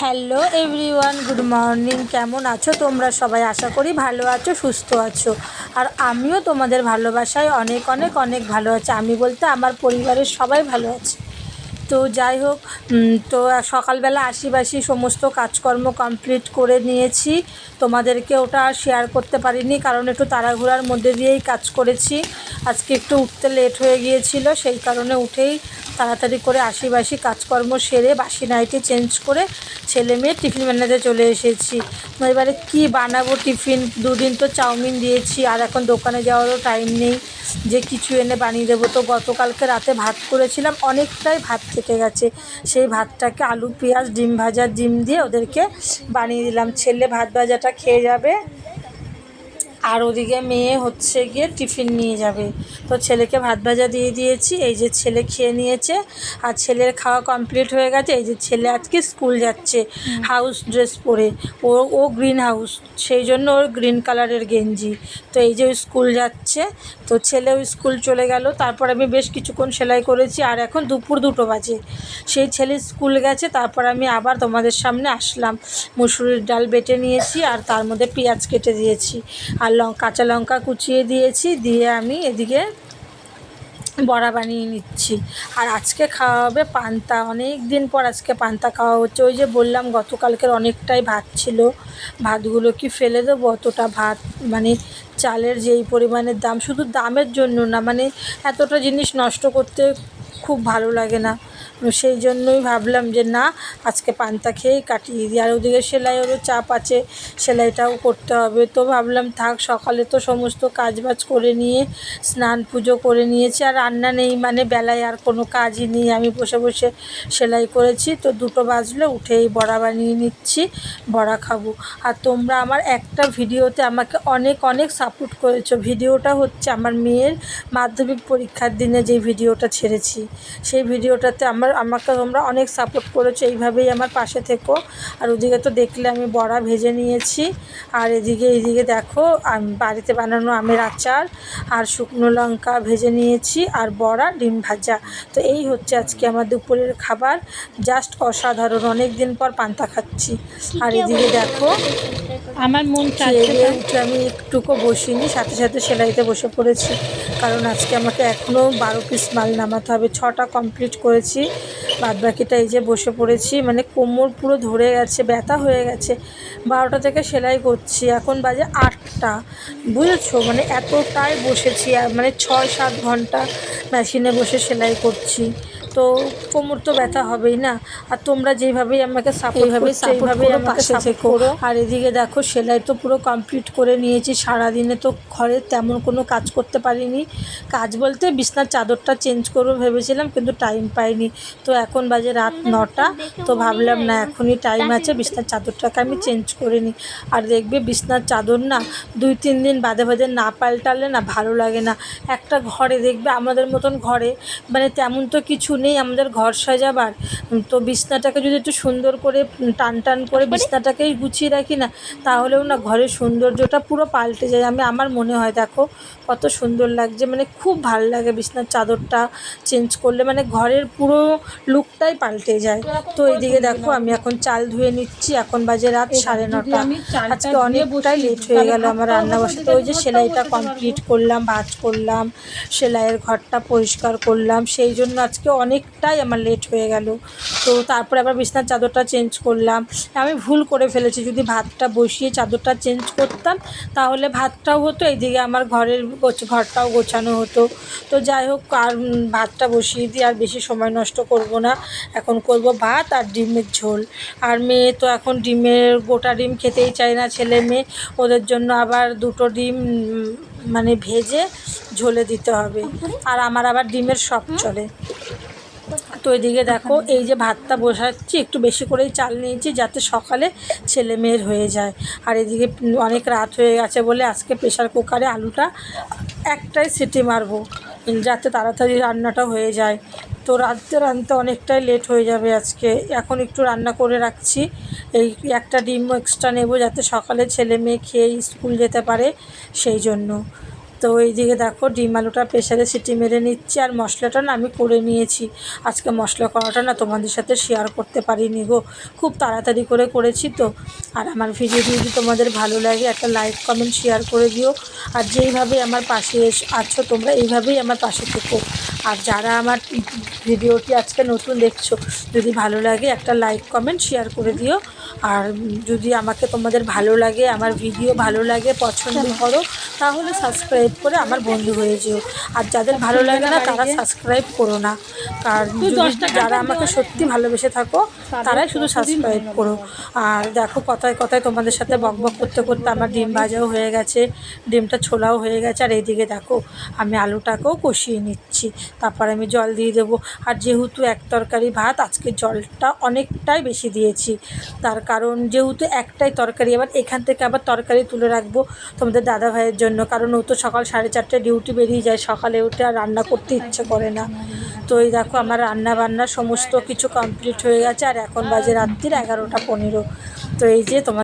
Hello everyone, good morning. কেমন আছো? তোমরা সবাই আশা করি ভালো আছো, সুস্থ আছো। আর আমিও তোমাদের ভালোবাসায় অনেক অনেক অনেক ভালো আছি। আমি বলতে আমার পরিবারের সবাই ভালো আছে। তো যাই হোক তো সকালবেলা আশিবাসি সমস্ত কাজকর্ম কমপ্লিট করে নিয়েছি। তোমাদেরকে ওটা শেয়ার করতে পারিনি, কারণ একটু তাড়াহুড়ার মধ্যে দিয়েই কাজ করেছি। আজকে একটু উঠতে লেট হয়ে গিয়েছিল, সেই কারণে উঠেই তাড়াতাড়ি করে আশিবাসি কাজকর্ম সেরে বাসি নাইটি চেঞ্জ করে ছেলে মেয়ে টিফিন বানাতে চলে এসেছি। এবারে কি বানাবো টিফিন দুদিন তো চাউমিন দিয়েছি, আর এখন দোকানে যাওয়ারও টাইম নেই। যে কিছু এনে বানিয়ে দেবো। তো গতকালকে রাতে ভাত করেছিলাম, অনেকটাই ভাত থেকে গেছে। সেই ভাতটাকে আলু, পেঁয়াজ, ডিম ভাজা, ডিম দিয়ে ওদেরকে বানিয়ে দিলাম। ছেলে ভাত ভাজাটা খেয়ে যাবে। আর ওদিকে মেয়ে হচ্ছে গিয়ে টিফিন নিয়ে যাবে। তো ছেলেকে ভাত ভাজা দিয়ে দিয়েছি এই যে ছেলে খেয়ে নিয়েছে আর ছেলের খাওয়া কমপ্লিট হয়ে গেছে এই যে ছেলে আজকে স্কুল যাচ্ছে হাউস ড্রেস পরে। ও ও গ্রিন হাউস সেই জন্য ওর গ্রিন কালারের গেঞ্জি। তো এই যে স্কুল যাচ্ছে তো ছেলেও স্কুল চলে গেল তারপর আমি বেশ কিছুক্ষণ সেলাই করেছি আর এখন দুপুর দুটো বাজে। সেই ছেলে স্কুল গেছে তারপর আমি আবার তোমাদের সামনে আসলাম। মুসুরির ডাল বেটে নিয়েছি আর তার মধ্যে পেঁয়াজ কেটে দিয়েছি। আর লঙ্কা কাঁচা লঙ্কা কুচিয়ে দিয়েছি, দিয়ে আমি এদিকে বড়া বানিয়ে নিচ্ছি। আর আজকে খাওয়া হবে পান্তা। অনেক দিন পর আজকে পান্তা খাওয়া হচ্ছে। ওই যে বললাম, গতকালকের অনেকটাই ভাত ছিল। ভাতগুলো কি ফেলে দেবো? অতটা ভাত মানে চালের যেই পরিমাণের দাম, শুধু দামের জন্য না মানে এতটা জিনিস নষ্ট করতে খুব ভালো লাগে না। সেই জন্যই ভাবলাম যে না, আজকে পান্তা খেয়েই কাটিয়ে দিই। আর ওদিকে সেলাইয়েরও চাপ আছে, সেলাইটাও করতে হবে। তো ভাবলাম থাক, সকালে তো সমস্ত কাজবাজ করে নিয়ে, স্নান পুজো করে নিয়েছি। আর রান্না নেই মানে বেলায় আর কোনো কাজই নেই। আমি বসে বসে সেলাই করেছি, তো দুটো বাজলে, উঠেই বড়া বানিয়ে নিচ্ছি, বড়া খাব। আর তোমরা আমার একটা ভিডিওতে আমাকে অনেক অনেক সাপোর্ট করেছ। ভিডিওটা হচ্ছে আমার মেয়ের মাধ্যমিক পরীক্ষার দিনে যে ভিডিওটা ছেড়েছি, সেই ভিডিওটাতে আমার আমাকে তোমরা অনেক সাপোর্ট করেছ এইভাবেই আমার পাশে থেকো। আর ওদিকে তো দেখলে আমি বড়া ভেজে নিয়েছি। আর এদিকে এদিকে দেখো আমি বাড়িতে বানানো আমের আচার আর শুকনো লঙ্কা ভেজে নিয়েছি আর বড়া ডিম ভাজা। তো এই হচ্ছে আজকে আমার দুপুরের খাবার। জাস্ট অসাধারণ অনেক দিন পর পান্তা খাচ্ছি। আর এদিকে দেখো আমার মন খেয়ে না। উঠে আমি একটুকু বসিনি সাথে সাথে সেলাইতে বসে পড়েছি। কারণ আজকে আমাকে এখনও বারো পিস মাল নামাতে হবে। ছটা কমপ্লিট করেছি। বাদ বাকিটা এই যে বসে পড়েছি। মানে কোমর পুরো ধরে গেছে ব্যথা হয়ে গেছে। বারোটা থেকে সেলাই করছি। এখন বাজে আটটা। বুঝেছ? মানে এতটাই বসেছি। আর মানে ছয় সাত ঘণ্টা মেশিনে বসে সেলাই করছি। তো কোমর তো ব্যথা হবেই না। আর তোমরা যেইভাবেই আমাকে সাপোর্ট এইভাবেই করছ support এইভাবেই করো, আমাকে সাপোর্ট করো। আর এদিকে দেখো সেলাই তো পুরো কমপ্লিট করে নিয়েছি। সারাদিনে তো ঘরে তেমন কোনো কাজ করতে পারিনি। কাজ বলতে বিছনার চাদরটা চেঞ্জ করব ভেবেছিলাম কিন্তু টাইম পাইনি। তো এখন বাজে রাত নটা তো ভাবলাম না এখনই টাইম আছে বিছনার চাদরটাকে আমি চেঞ্জ করে নিই। আর দেখবে বিছনার চাদর না দুই তিন দিন বাদে বাদে না পাল্টালে না ভালো লাগে না। একটা ঘরে দেখবে আমাদের মতন ঘরে মানে তেমন তো কিছু নেই আমাদের ঘর সাজাবার। তো বিছনাটাকে যদি একটু সুন্দর করে টান টান করে বিছনাটাকেই গুছিয়ে রাখি না তাহলেও না ঘরের সৌন্দর্যটা পুরো পাল্টে যায়। আমি আমার মনে হয় দেখো কত সুন্দর লাগছে। মানে খুব ভালো লাগে বিছনার চাদরটা চেঞ্জ করলে। মানে ঘরের পুরো লুকটাই পাল্টে যায়। তো এইদিকে দেখো আমি এখন চাল ধুয়ে নিচ্ছি। এখন বাজে রাত সাড়ে নটা। আজকে অনেকটাই লেট হয়ে গেল আমার রান্না বসাতে ওই যে সেলাইটা কমপ্লিট করলাম ভাজ করলাম সেলাইয়ের ঘরটা পরিষ্কার করলাম। সেই জন্য আজকে অনেকটাই আমার লেট হয়ে গেল। তো তারপরে আবার বিছনার চাদরটা চেঞ্জ করলাম। আমি ভুল করে ফেলেছি, যদি ভাতটা বসিয়ে চাদরটা চেঞ্জ করতাম, তাহলে ভাতটাও হতো, এইদিকে আমার ঘরের ঘরটাও গোছানো হতো। তো যাই হোক, আর ভাতটা বসিয়ে দিয়ে আর বেশি সময় নষ্ট করব না। এখন করব ভাত আর ডিমের ঝোল। আর মেয়ে তো এখন ডিমের গোটা ডিম খেতেই চায় না, ছেলে মেয়ে। ওদের জন্য আবার দুটো ডিম মানে ভেজে ঝোলে দিতে হবে। আর আমার আবার ডিমের সব চলে। তো এদিকে দেখো, এই যে ভাতটা বসাচ্ছি, একটু বেশি করেই চাল নিয়েছি যাতে সকালে ছেলে মেয়ের হয়ে যায়। আর এদিকে অনেক রাত হয়ে গেছে বলে আজকে প্রেশার কুকারে আলুটা একটাই সিটি মারবো, যাতে তাড়াতাড়ি রান্নাটা হয়ে যায়। তো রাত্রে রাঁধতে অনেকটাই লেট হয়ে যাবে আজকে। এখন একটু রান্না করে রাখছি। এই একটা ডিম এক্সট্রা নেব যাতে সকালে ছেলে মেয়ে খেয়ে স্কুল যেতে পারে, সেই জন্য। তো এইদিকে দেখো ডিম আলুটা প্রেশারে সিটি মেরে নিচ্ছি আর মশলাটা না আমি করে নিয়েছি। আজকে মশলা করাটা না তোমাদের সাথে শেয়ার করতে পারিনি গো। খুব তাড়াতাড়ি করে করেছি তো। আর আমার ভিডিওটি যদি তোমাদের ভালো লাগে একটা লাইক কমেন্ট শেয়ার করে দিও। আর যেইভাবে আমার পাশে আছো তোমরা এইভাবেই আমার পাশে থেকো। আর যারা আমার ভিডিওটি আজকে নতুন দেখছ, যদি ভালো লাগে একটা লাইক কমেন্ট শেয়ার করে দিও। আর যদি আমাকে তোমাদের ভালো লাগে আমার ভিডিও ভালো লাগে পছন্দ করো তাহলে সাবস্ক্রাইব করে আমার বন্ধু হয়ে যেও। আর যাদের ভালো লাগে না তারা সাবস্ক্রাইব করো না। কারণ যদি যারা আমাকে সত্যি ভালোবেসে থাকো তারাই শুধু সাবস্ক্রাইব করো। আর দেখো কথায় কথায় তোমাদের সাথে বক বক করতে করতে আমার ডিম ভাজাও হয়ে গেছে ডিমটা ছোলাও হয়ে গেছে। আর এইদিকে দেখো আমি আলুটাকেও কষিয়ে নিচ্ছি। তারপর আমি জল দিয়ে দেবো। আর যেহেতু এক তরকারি ভাত আজকে জলটা অনেকটাই বেশি দিয়েছি। তার কারণ যেহেতু একটাই তরকারি আবার এখান থেকে আবার তরকারি তুলে রাখব তোমাদের দাদা ভাইয়ের জন্য। কারণ ও তো সকাল সাড়ে চারটায় ডিউটি বেরিয়ে যায়, সকালে উঠে আর রান্না করতে ইচ্ছে করে না। তো এই দেখো আমার রান্না বান্না সমস্ত কিছু কমপ্লিট হয়ে গেছে, আর এখন বাজে রাত্রির এগারোটা পনেরো। তো এই যে তোমার